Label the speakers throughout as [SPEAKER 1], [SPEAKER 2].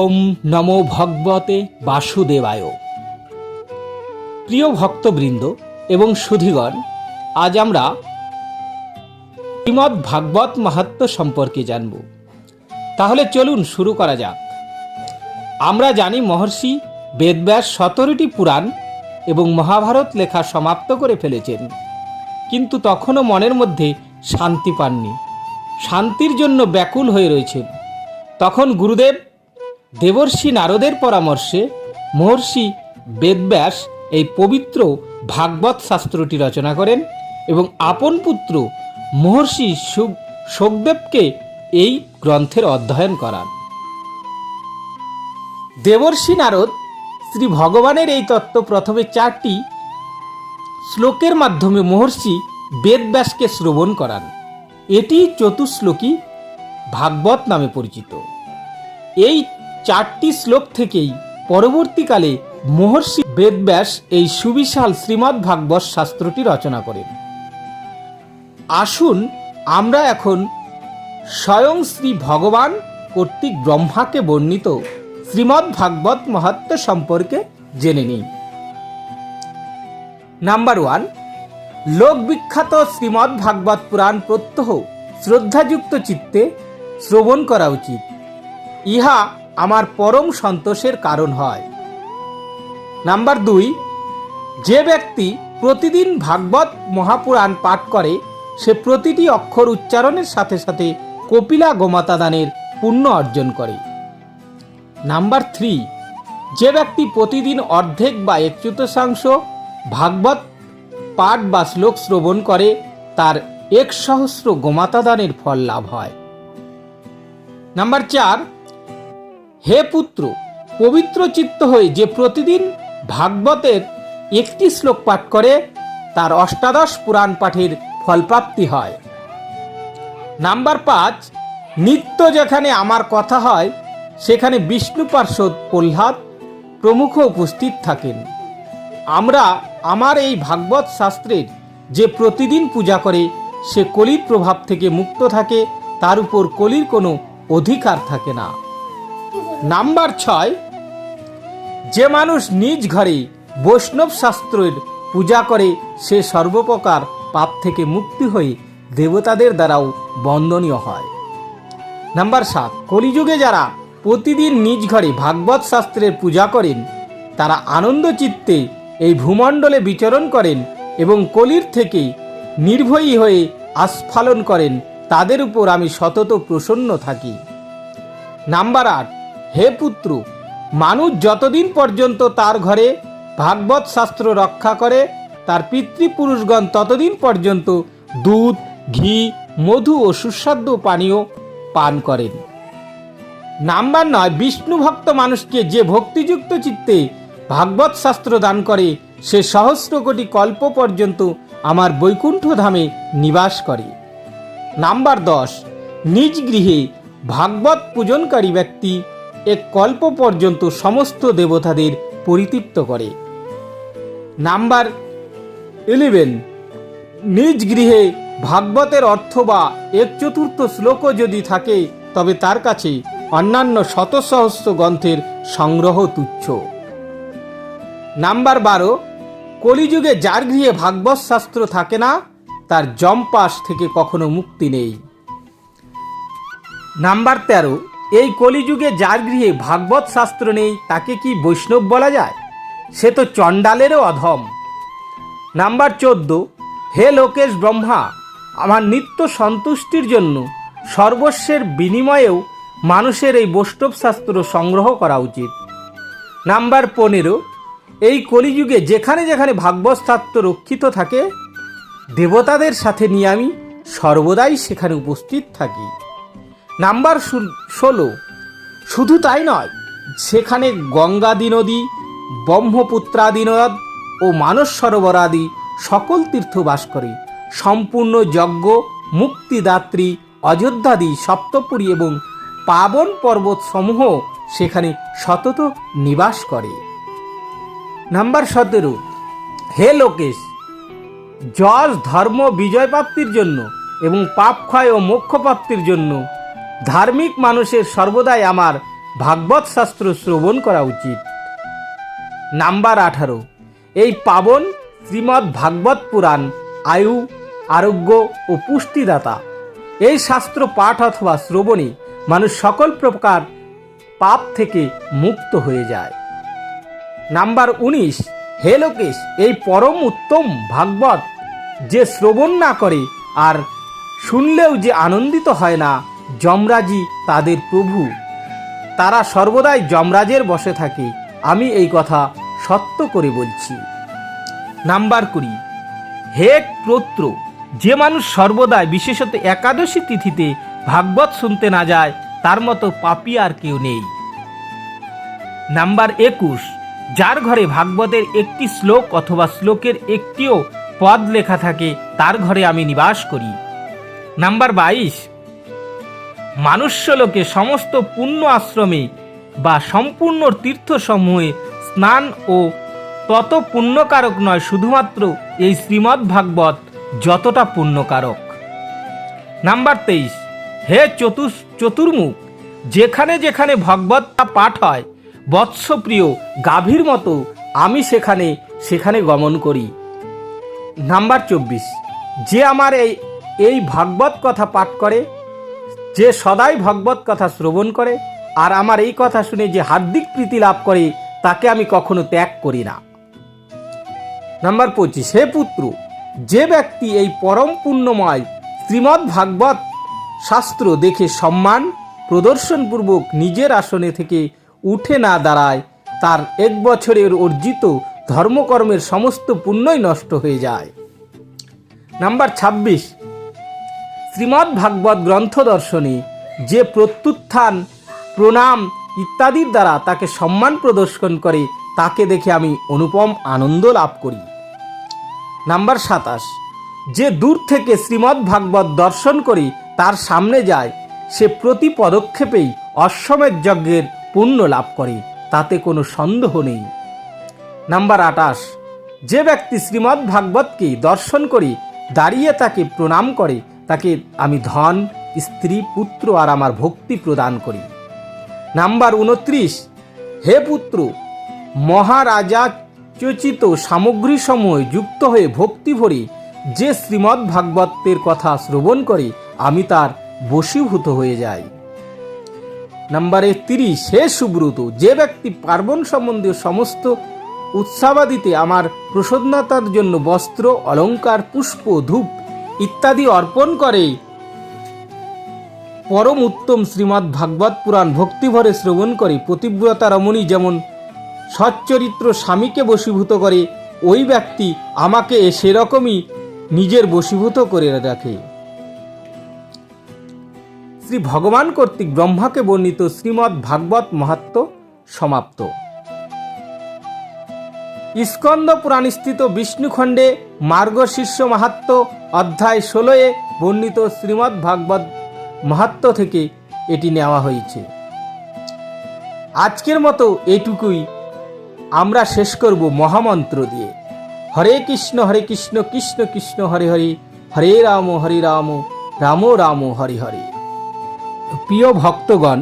[SPEAKER 1] ওম নমো ভগবতে বাসুদেবায় প্রিয় ভক্তবৃন্দ এবং সুধীগণ আজ আমরা শ্রীমদ্ ভাগবত মাহাত্ম সম্পর্কে জানব তাহলে চলুন শুরু করা যাক আমরা জানি মহর্ষি বেদব্যাস সতেরোটি পুরাণ এবং মহাভারত লেখা সমাপ্ত করে ফেলেছেন কিন্তু তখনও মনের মধ্যে শান্তি পাননি শান্তির জন্য ব্যাকুল হয়ে রয়েছেন তখন গুরুদেব দেবর্ষি নারদের পরামর্শে মহর্ষি বেদব্যাস এই পবিত্র ভাগবত শাস্ত্রটি রচনা করেন এবং আপন পুত্র মহর্ষি শোকদেবকে এই গ্রন্থের অধ্যয়ন করান দেবর্ষি নারদ শ্রী ভগবানের এই তত্ত্ব প্রথমে চারটি শ্লোকের মাধ্যমে মহর্ষি বেদব্যাসকে শ্রবণ করান এটি চতুশ্লোকী ভাগবত নামে পরিচিত এই চারটি শ্লোক থেকেই পরবর্তীকালে মহর্ষি বেদব্যাস এই সুবিশাল শ্রীমদ্ ভাগবত শাস্ত্রটি রচনা করেন আসুন আমরা এখন স্বয়ং শ্রী ভগবান কর্তৃক ব্রহ্মাকে বর্ণিত শ্রীমদ্ ভাগবত মহাত্ম সম্পর্কে জেনে নিই নাম্বার ওয়ান লোকবিখ্যাত শ্রীমদ্ ভাগবত পুরাণ প্রত্যহ শ্রদ্ধাযুক্ত চিত্তে শ্রবণ করা উচিত ইহা আমার পরম সন্তোষের কারণ হয় নাম্বার দুই যে ব্যক্তি প্রতিদিন ভাগবত মহাপুরাণ পাঠ করে সে প্রতিটি অক্ষর উচ্চারণের সাথে সাথে কপিলা গোমাতা দানের পুণ্য অর্জন করে নাম্বার থ্রি যে ব্যক্তি প্রতিদিন অর্ধেক বা এক চতুর্থাংশ ভাগবত পাঠ বা শ্লোক শ্রবণ করে তার এক সহস্র গোমাতা দানের ফল লাভ হয় নাম্বার চার হে পুত্র পবিত্র চিত্ত হয়ে যে প্রতিদিন ভাগবতের একটি শ্লোক পাঠ করে তার অষ্টাদশ পুরাণ পাঠের ফলপ্রাপ্তি হয় নাম্বার পাঁচ নিত্য যেখানে আমার কথা হয় সেখানে বিষ্ণু পার্শ্বদ প্রহ্লাদ প্রমুখ উপস্থিত থাকেন আমরা আমার এই ভাগবত শাস্ত্রের যে প্রতিদিন পূজা করে সে কলির প্রভাব থেকে মুক্ত থাকে তার উপর কলির কোনো অধিকার থাকে না নাম্বার ছয় যে মানুষ নিজ ঘরে বৈষ্ণব শাস্ত্রের পূজা করে সে সর্বপ্রকার পাপ থেকে মুক্তি হয়ে দেবতাদের দ্বারাও বন্দনীয় হয় নাম্বার সাত কলিযুগে যারা প্রতিদিন নিজ ঘরে ভাগবত শাস্ত্রের পূজা করেন তারা আনন্দ চিত্তে এই ভূমণ্ডলে বিচরণ করেন এবং কলির থেকে নির্ভয়ী হয়ে আস্ফালন করেন তাদের উপর আমি সতত প্রসন্ন থাকি নাম্বার আট হে পুত্র মানুষ যতদিন পর্যন্ত তার ঘরে ভাগবত শাস্ত্র রক্ষা করে তার পিতৃপুরুষগণ ততদিন পর্যন্ত দুধ ঘি মধু ও সুস্বাদ্য পানীয় পান করেন নাম্বার নয় বিষ্ণু ভক্ত মানুষকে যে ভক্তিযুক্ত চিত্তে ভাগবত শাস্ত্র দান করে সে সহস্র কোটি কল্প পর্যন্ত আমার বৈকুণ্ঠ ধামে নিবাস করে নাম্বার দশ নিজ গৃহে ভাগবত পূজনকারী ব্যক্তি এক কল্প পর্যন্ত সমস্ত দেবতাদের পরিতৃপ্ত করে নাম্বার ইলেভেন নিজ গৃহে ভাগবতের অর্থ বা এক চতুর্থ শ্লোকও যদি থাকে তবে তার কাছে অন্যান্য শত সহস্র গ্রন্থের সংগ্রহ তুচ্ছ নাম্বার বারো কলিযুগে যার গৃহে ভাগবত শাস্ত্র থাকে না তার জম্পাস থেকে কখনো মুক্তি নেই নাম্বার তেরো এই কলিযুগে যার গৃহে ভাগবত শাস্ত্র নেই তাকে কি বৈষ্ণব বলা যায় সে তো চণ্ডালেরও অধম নাম্বার চোদ্দ হে লোকেশ ব্রহ্মা আমার নিত্য সন্তুষ্টির জন্য সর্বস্বের বিনিময়েও মানুষের এই বৈষ্ণব শাস্ত্র সংগ্রহ করা উচিত নাম্বার পনেরো এই কলিযুগে যেখানে যেখানে ভাগবত শাস্ত্র রক্ষিত থাকে দেবতাদের সাথে নিয়ে আমি সর্বদাই সেখানে উপস্থিত থাকি নাম্বার ষোলো শুধু তাই নয় সেখানে গঙ্গাদি নদী ব্রহ্মপুত্রাদি নদ ও মানস সরোবরাদি সকল তীর্থ বাস করে সম্পূর্ণ যজ্ঞ মুক্তিদাত্রী অযোধ্যাদি সপ্তপুরী এবং পাবন পর্বত সমূহ সেখানে সতত নিবাস করে নাম্বার সতেরো হে লোকেশ যশ ধর্ম বিজয় প্রাপ্তির জন্য এবং পাপক্ষয় ও মোক্ষ প্রাপ্তির জন্য ধার্মিক মানুষের সর্বদাই আমার ভাগবত শাস্ত্র শ্রবণ করা উচিত নাম্বার আঠারো এই পাবন শ্রীমদ্ ভাগবত পুরাণ আয়ু আরোগ্য ও পুষ্টিদাতা এই শাস্ত্র পাঠ অথবা শ্রবণে মানুষ সকল প্রকার পাপ থেকে মুক্ত হয়ে যায় নাম্বার উনিশ হে লোকেশ এই পরম উত্তম ভাগবত যে শ্রবণ না করে আর শুনলেও যে আনন্দিত হয় না যমরাজই তাদের প্রভু তারা সর্বদাই যমরাজের বসে থাকে আমি এই কথা সত্য করে বলছি নাম্বার কুড়ি হেক প্রত্র যে মানুষ সর্বদাই বিশেষত একাদশী তিথিতে ভাগবত শুনতে না যায় তার মতো পাপি আর কেউ নেই নাম্বার একুশ যার ঘরে ভাগবতের একটি শ্লোক অথবা শ্লোকের একটিও পদ লেখা থাকে তার ঘরে আমি নিবাস করি নাম্বার বাইশ মানুষ্যলোকে সমস্ত পুণ্য আশ্রমে বা সম্পূর্ণ তীর্থসমূহে স্নান ও তত পুণ্যকারক নয় শুধুমাত্র এই শ্রীমদ্ ভাগবত যতটা পুণ্যকারক নাম্বার তেইশ হে চতুষ চতুর্মুখ যেখানে যেখানে ভগবত্তা পাঠ হয় বৎসপ্রিয় গাভীর মতো আমি সেখানে সেখানে গমন করি নাম্বার চব্বিশ যে আমার এই এই ভাগবত কথা পাঠ করে যে সদাই ভগবত কথা শ্রবণ করে আর আমার এই কথা শুনে যে হার্দিক প্রীতি লাভ করে তাকে আমি কখনো ত্যাগ করি না নাম্বার পঁচিশ হে পুত্র যে ব্যক্তি এই পরম পুণ্যময় শ্রীমদ্ ভাগবত শাস্ত্র দেখে সম্মান প্রদর্শনপূর্বক নিজের আসনে থেকে উঠে না দাঁড়ায় তার এক বছরের অর্জিত ধর্মকর্মের সমস্ত পুণ্যই নষ্ট হয়ে যায় নাম্বার ২৬ শ্রীমদ্ ভাগবত গ্রন্থ দর্শনে যে প্রত্যুত্থান প্রণাম ইত্যাদির দ্বারা তাকে সম্মান প্রদর্শন করে তাকে দেখে আমি অনুপম আনন্দ লাভ করি নাম্বার সাতাশ যে দূর থেকে শ্রীমদ্ ভাগবত দর্শন করে তার সামনে যায় সে প্রতি পদক্ষেপেই অশ্বমেধ যজ্ঞের পুণ্য লাভ করে তাতে কোনো সন্দেহ নেই নাম্বার আটাশ যে ব্যক্তি শ্রীমদ্ ভাগবতকে দর্শন করে দাঁড়িয়ে তাকে প্রণাম করে তাকে আমি ধন স্ত্রী পুত্র আর আমার ভক্তি প্রদান করি নাম্বার উনত্রিশ হে পুত্র মহারাজা চচিত সামগ্রী সময় যুক্ত হয়ে ভক্তি ভরে যে শ্রীমদ্ ভাগবতের কথা শ্রবণ করে আমি তার বশীভূত হয়ে যাই নাম্বারে তিরিশ হে সুব্রত যে ব্যক্তি পার্বণ সম্বন্ধীয় সমস্ত উৎসাবাদিতে আমার প্রসন্নতার জন্য বস্ত্র অলঙ্কার পুষ্প ধূপ ইত্যাদি অর্পণ করে পরম উত্তম শ্রীমদ্ ভাগবত পুরাণ ভক্তিভরে শ্রবণ করে প্রতিব্রতা রমণী যেমন সচ্চরিত্র স্বামীকে বশীভূত করে ওই ব্যক্তি আমাকে সেরকমই নিজের বশীভূত করে রাখে শ্রী ভগবান কর্তৃক ব্রহ্মাকে বর্ণিত শ্রীমদ্ ভাগবত মহাত্ম সমাপ্ত স্কন্দ পুরাণস্থিত বিষ্ণুখণ্ডে মার্গশীর্ষ মাহাত্ম অধ্যায় ষোলোয়ে বর্ণিত শ্রীমদ্ ভাগবত মাহাত্ম থেকে এটি নেওয়া হয়েছে আজকের মতো এটুকুই আমরা শেষ করব মহামন্ত্র দিয়ে হরে কৃষ্ণ হরে কৃষ্ণ কৃষ্ণ কৃষ্ণ হরে হরে হরে রাম হরে রাম রাম রাম হরে হরে প্রিয় ভক্তগণ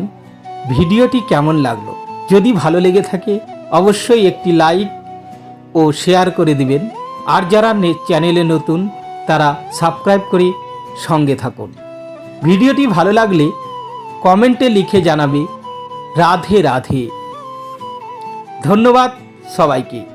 [SPEAKER 1] ভিডিওটি কেমন লাগলো যদি ভালো লেগে থাকে অবশ্যই একটি লাইক ও শেয়ার করে দিবেন আর যারা চ্যানেলে নতুন তারা সাবস্ক্রাইব করে সঙ্গে থাকুন ভিডিওটি ভালো লাগলে কমেন্টে লিখে জানাবে রাধে রাধে ধন্যবাদ সবাইকে